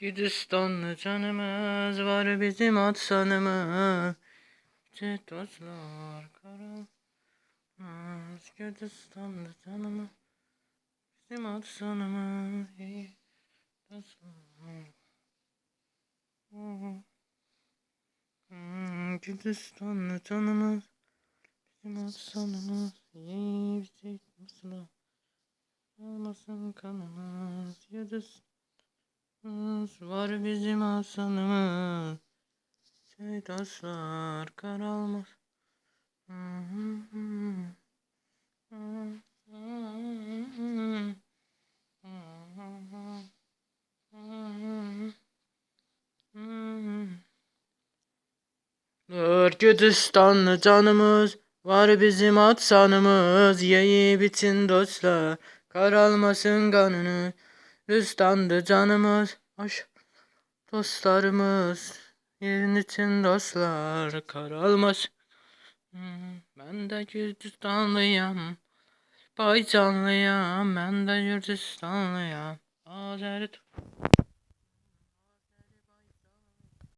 Gülistanlı canımız var bizim atsanımız. Yüce dostlar karamaz. Gülistanlı canımız bizim iyi dostlar. Hmm, Gülistanlı canımız bizim atsanımız. iyi bizi dostlar. Olmasın kanımız. Gülistanlı Kız var bizim aslanımız. Şey taşlar karalmaz. Gürcistanlı canımız Var bizim atsanımız Yeyi bitin dostlar Karalmasın kanınız Rüstandı canımız Hoş Dostlarımız. Yerin için dostlar Karalmaz Hmm, Ben de Gürcistanlıyım Baycanlıyım Ben de Gürcistanlıyım. Azeri